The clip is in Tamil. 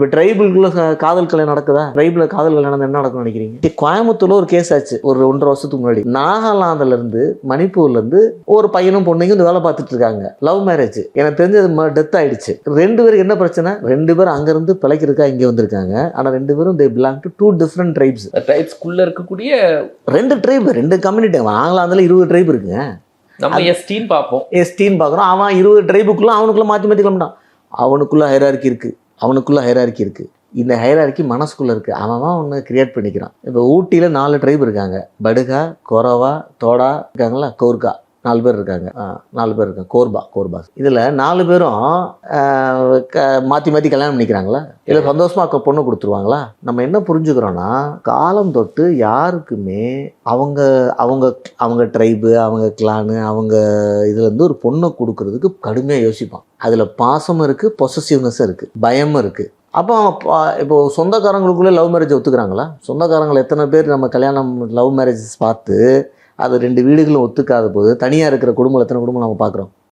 இப்போ ட்ரைபிள்குள்ள காதல் கல்யாணம் நடக்குதா? ட்ரைபிள் காதல் கல்யாணம் நடந்தா என்ன நடக்கும்னு நினைக்கிறீங்க? கோயம்புத்தூர்ல ஒரு கேஸ் ஆச்சு ஒரு ஒன்றரை வருஷத்துக்கு முன்னாடி. நாகாலாந்துல இருந்து மணிப்பூர்ல இருந்து ஒரு பையனும் பொண்ணையும் இந்த வேலை பார்த்துட்டு இருக்காங்க. லவ் மேரேஜ் எனக்கு தெரிஞ்சது டெத் ஆயிடுச்சு. ரெண்டு பேருக்கு என்ன பிரச்சனை? ரெண்டு பேரும் அங்க இருந்து பிழைக்கிறதுக்கா இங்க வந்திருக்காங்க. ஆனா ரெண்டு பேரும் they belong to two different tribes ட்ரைப்ஸ்குள்ள இருக்கக்கூடிய ரெண்டு ட்ரைப் ரெண்டு கம்யூனிட்டி நாகாலாந்துல இருபது ட்ரைப் இருக்குங்க. நம்ம எஸ்டின்னு பார்ப்போம். எஸ்டின்னு பார்க்குறோம். அவன் இருபது ட்ரைபுக்குள்ள அவனுக்குள்ள மாற்றி மாற்றி கிளம்பிட்டான். அவனுக்குள்ள ஹைரார்கி இருக்குது அவனுக்குள்ள ஹைரார்க்கி இருக்குது இந்த ஹைரார்க்கி மனசுக்குள்ளே இருக்குது அவன் அவன் ஒன்று கிரியேட் பண்ணிக்கிறான். இப்போ ஊட்டியில் நாலு ட்ரைப் இருக்காங்க. படுகா கொரவா தோடா இருக்காங்களா கோர்கா நாலு பேர் இருக்காங்க. நாலு பேர் இருக்காங்க. கோர்பா கோர்பா. இதில் நாலு பேரும் மாற்றி மாற்றி கல்யாணம் பண்ணிக்கிறாங்களா? இல்லை சந்தோஷமாக பொண்ணு கொடுத்துருவாங்களா? நம்ம என்ன புரிஞ்சுக்கிறோன்னா காலம் தொட்டு யாருக்குமே அவங்க அவங்க அவங்க ட்ரைபு அவங்க கிளானு அவங்க இதுலேருந்து ஒரு பொண்ணை கொடுக்கறதுக்கு கடுமையாக யோசிப்பான். அதில் பாசமும் இருக்குது பொசசிவ்னஸும் இருக்குது பயமும் இருக்குது அப்போ பா- சொந்தக்காரங்களுக்குள்ளே லவ் மேரேஜ் ஒத்துக்கிறாங்களா? சொந்தக்காரங்களை எத்தனை பேர் நம்ம கல்யாணம் லவ் மேரேஜஸ் பார்த்து அது ரெண்டு வீடுகளும் ஒத்துக்காத போது தனியாக இருக்கிற குடும்பம் எத்தனை குடும்பம் நம்ம பார்க்குறோம்?